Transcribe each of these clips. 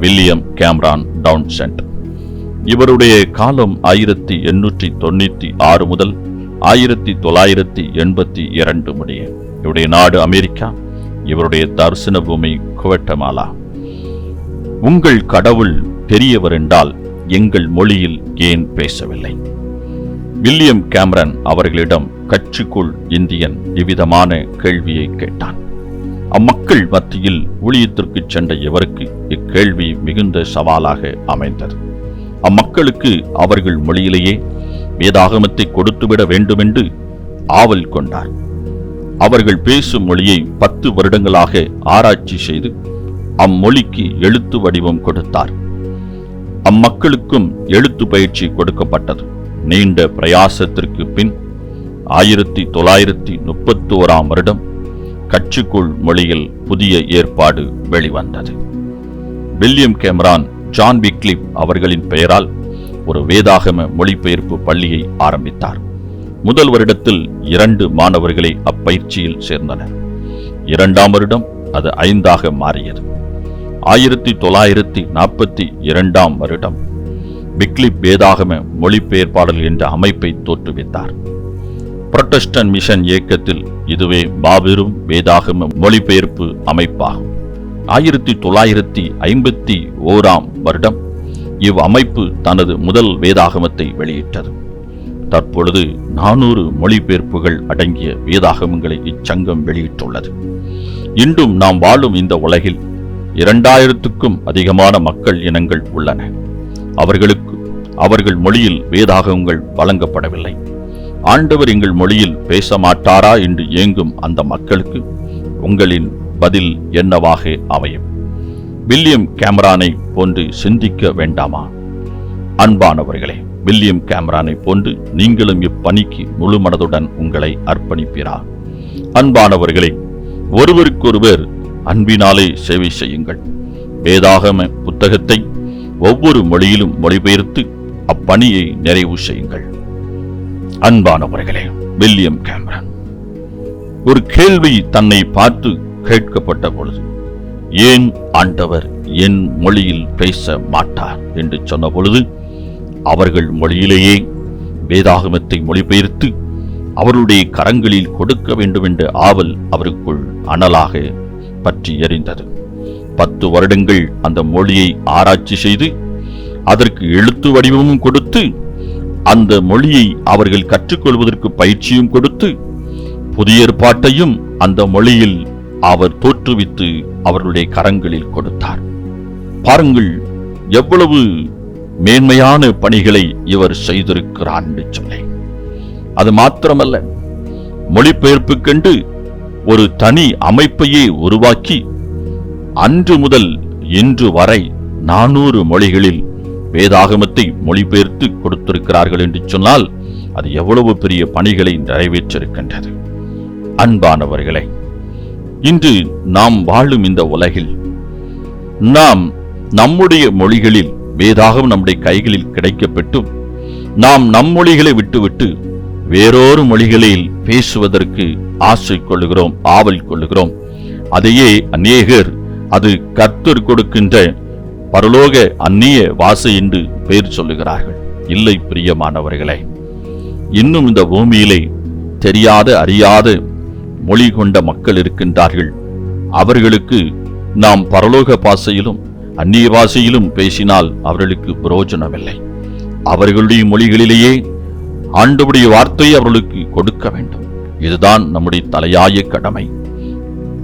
William Cameron Townsend. இவருடைய காலம் ஆயிரத்தி எண்ணூற்றி தொண்ணூற்றி ஆறு முதல் ஆயிரத்தி தொள்ளாயிரத்தி எண்பத்தி இரண்டு முடிய இவருடைய நாடு அமெரிக்கா. இவருடைய தரிசன பூமி குவட்டமாலா. உங்கள் கடவுள் பெரியவர் என்றால் எங்கள் மொழியில் ஏன் பேசவில்லை? வில்லியம் கேமரன் அவர்களிடம் கட்சிக்குள் இந்தியன் இவ்விதமான கேள்வியை கேட்டான். அம்மக்கள் மத்தியில் ஊழியத்திற்கு சென்ற இவருக்கு கேள்வி மிகுந்த சவாலாக அமைந்தது. அம்மக்களுக்கு அவர்கள் மொழியிலேயே வேதாகமத்தை கொடுத்துவிட வேண்டுமென்று ஆவல் கொண்டார். அவர்கள் பேசும் மொழியை பத்து வருடங்களாக ஆராய்ச்சி செய்து அம்மொழிக்கு எழுத்து வடிவம் கொடுத்தார். அம்மக்களுக்கும் எழுத்து பயிற்சி கொடுக்கப்பட்டது. நீண்ட பிரயாசத்திற்கு பின் ஆயிரத்தி தொள்ளாயிரத்தி முப்பத்தி ஓராம் வருடம் கட்சிக்குள் மொழியில் புதிய ஏற்பாடு வெளிவந்தது. வில்லியம் கேமரான் ஜான் விக்லிப் அவர்களின் பெயரால் ஒரு வேதாகம மொழிபெயர்ப்பு பள்ளியை ஆரம்பித்தார். முதல் வருடத்தில் இரண்டு மாணவர்களை அப்பயிற்சியில் சேர்ந்தனர். இரண்டாம் வருடம் அது ஐந்தாக மாறியது. ஆயிரத்தி தொள்ளாயிரத்தி நாற்பத்தி இரண்டாம் வருடம் பிக்லிப் வேதாகம மொழிபெயர்ப்பாளர் என்ற அமைப்பை தோற்றுவித்தார். புரொட்டஸ்டன் மிஷன் இயக்கத்தில் இதுவே மாபெரும் வேதாகம மொழிபெயர்ப்பு அமைப்பாகும். ஆயிரத்தி தொள்ளாயிரத்தி ஐம்பத்தி ஓராம் வருடம் இவ் அமைப்பு தனது முதல் வேதாகமத்தை வெளியிட்டது. தற்பொழுது நானூறு மொழிபெயர்ப்புகள் அடங்கிய வேதாகமங்களை இச்சங்கம் வெளியிட்டுள்ளது. இன்றும் நாம் வாழும் இந்த உலகில் இரண்டாயிரத்துக்கும் அதிகமான மக்கள் இனங்கள் உள்ளன. அவர்களுக்கு அவர்கள் மொழியில் வேதாகங்கள் வழங்கப்படவில்லை. ஆண்டவர் எங்கள் மொழியில் பேச மாட்டாரா என்று ஏங்கும் அந்த மக்களுக்கு உங்களின் பதில் என்னவாக அமையும்? வில்லியம் கேமரானை போன்று சிந்திக்க வேண்டாமா? அன்பானவர்களே வில்லியம் கேமரானை போன்று நீங்களும் இப்பணிக்கு முழு மனதுடன் உங்களை அர்ப்பணிப்பீரா? அன்பானவர்களே ஒருவருக்கொருவர் அன்பினாலே சேவை செய்யுங்கள். வேதாகம புத்தகத்தை ஒவ்வொரு மொழியிலும் மொழிபெயர்த்து அப்பணியை நிறைவு செய்யுங்கள். அன்பானவர்களே வில்லியம் கேமரன். ஒரு கேள்வி தன்னை பார்த்து கேட்கப்பட்ட பொழுது ஏன் ஆண்டவர் என் மொழியில் பேச மாட்டார்? என்று சொன்ன பொழுது அவர்கள் மொழியிலேயே வேதாகமத்தை மொழிபெயர்த்து அவருடைய கரங்களில் கொடுக்க வேண்டும் என்ற ஆவல் அவருக்குள் அனலாக பற்றி எறிந்தது. பத்து வருடங்கள் அந்த மொழியை ஆராய்ச்சி செய்து அதற்கு எழுத்து வடிவமும் கொடுத்து அந்த மொழியை அவர்கள் கற்றுக்கொள்வதற்கு பயிற்சியும் கொடுத்து புதிய ஏற்பாட்டையும் அந்த மொழியில் அவர் தோற்றுவித்து அவர்களுடைய கரங்களில் கொடுத்தார். பாருங்கள் எவ்வளவு மேன்மையான பணிகளை இவர் செய்திருக்கிறார் என்று சொல்லி அது மாத்திரமல்ல மொழிபெயர்ப்புக்கென்று ஒரு தனி அமைப்பையே உருவாக்கி அன்று முதல் இன்று வரை நானூறு மொழிகளில் வேதாகமத்தை மொழிபெயர்த்து கொடுத்திருக்கிறார்கள் என்று சொன்னால் அது எவ்வளவு பெரிய பணிகளை நிறைவேற்றிருக்கின்றது. அன்பானவர்களே இன்று நாம் வாழும் இந்த உலகில் நாம் நம்முடைய மொழிகளில் வேதாகம் நம்முடைய கைகளில் கிடைக்கப்பெட்டும் நாம் நம் மொழிகளை விட்டுவிட்டு வேறொரு மொழிகளில் பேசுவதற்கு ஆசை கொள்ளுகிறோம் ஆவல் கொள்ளுகிறோம். அதையே அநேகர் அது கர்த்தர் கொடுக்கின்ற பரலோக அந்நிய வாசை என்று பெயர் சொல்லுகிறார்கள். இல்லை பிரியமானவர்களே இன்னும் இந்த பூமியிலே தெரியாத அறியாத மொழி கொண்ட மக்கள் இருக்கின்றார்கள். அவர்களுக்கு நாம் பரலோக பாசையிலும் அந்நிய பாசையிலும் பேசினால் அவர்களுக்கு பிரயோஜனமில்லை அவர்களுடைய மொழிகளிலேயே ஆண்டவுடைய வார்த்தையை அவர்களுக்கு கொடுக்க வேண்டும். இதுதான் நம்முடைய தலையாய கடமை.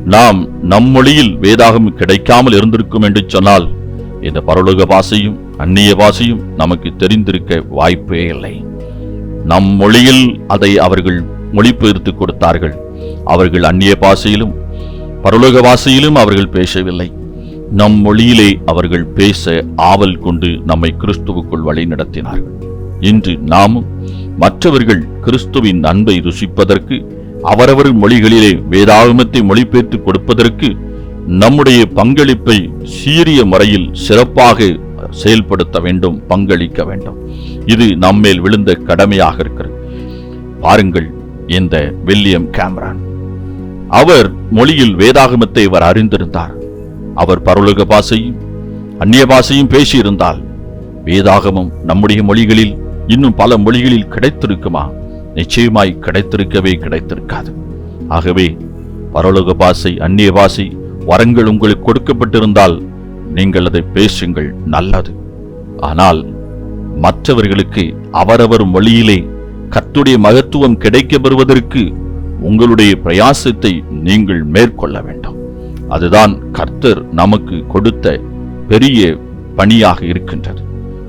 நாம் நம் மொழியில் வேதாகம் கிடைக்காமல் இருந்திருக்கும் என்று சொன்னால் இந்த பரலோக பாசையும் அந்நிய பாஷையும் நமக்கு தெரிந்திருக்க வாய்ப்பே இல்லை. நம் மொழியில் அதை அவர்கள் மொழிபெயர்த்து கொடுத்தார்கள். அவர்கள் அந்நிய பாஷையிலும் பரலோக வாசையிலும் அவர்கள் பேசவில்லை. நம் மொழியிலே அவர்கள் பேச ஆவல் கொண்டு நம்மை கிறிஸ்துவுக்குள் வழி நடத்தினார்கள். இன்று நாமும் மற்றவர்கள் கிறிஸ்துவின் அன்பை ருசிப்பதற்கு அவரவர் மொழிகளிலே வேதாகமத்தை மொழிபெயர்த்து கொடுப்பதற்கு நம்முடைய பங்களிப்பை சீரிய முறையில் சிறப்பாக செயல்படுத்த வேண்டும் பங்களிக்க வேண்டும். இது நம்மேல் விழுந்த கடமையாக இருக்கிறது. பாருங்கள் இந்த வில்லியம் கேமரான். அவர் மொழியில் வேதாகமத்தை அவர் அறிந்திருந்தார். அவர் பரலோக பாசையும் அந்நிய பாசையும் பேசியிருந்தால் வேதாகமம் நம்முடைய மொழிகளில் இன்னும் பல மொழிகளில் கிடைத்திருக்குமா? நிச்சயமாய் கிடைத்திருக்கவே கிடைத்திருக்காது. ஆகவே பரலோக பாசை அந்நிய பாசை வரங்கள் உங்களுக்கு கொடுக்கப்பட்டிருந்தால் நீங்கள் அதை பேசுங்கள் நல்லது. ஆனால் மற்றவர்களுக்கு அவரவர் மொழியிலே கத்துடைய மகத்துவம் கிடைக்கப் பெறுவதற்கு உங்களுடைய பிரயாசத்தை நீங்கள் மேற்கொள்ள வேண்டும். அதுதான் கர்த்தர் நமக்கு கொடுத்த பெரிய பணியாக இருக்கின்றது.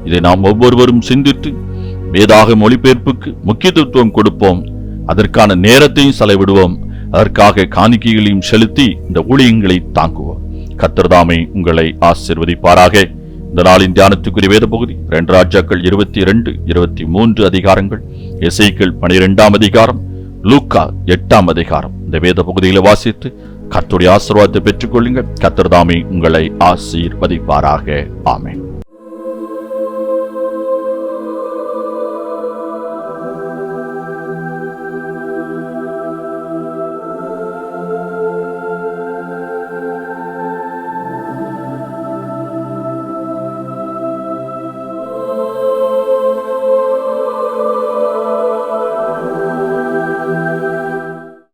இதை நாம் ஒவ்வொருவரும் சிந்தித்து வேதாக மொழிபெயர்ப்புக்கு முக்கியத்துவம் கொடுப்போம். அதற்கான நேரத்தையும் செலவிடுவோம். அதற்காக காணிக்கைகளையும் செலுத்தி இந்த ஊழியங்களை தாங்குவோம். கர்த்தர்தாமே உங்களை ஆசிர்வதிப்பாராக. இந்த நாளின் தியானத்துக்குரிய வேத பகுதி இரண்டு ராஜாக்கள் இருபத்தி இரண்டு இருபத்தி மூன்று அதிகாரங்கள் இசைக்கள் பனிரெண்டாம் அதிகாரம் லூக்கா எட்டாம் அதிகாரம். இந்த வேத பகுதியில வாசித்து கத்துடைய ஆசீர்வாதத்தை பெற்றுக்கொள்ளுங்கள். கர்த்தர்தாமே உங்களை ஆசீர்வதிப்பாராக. ஆமேன்.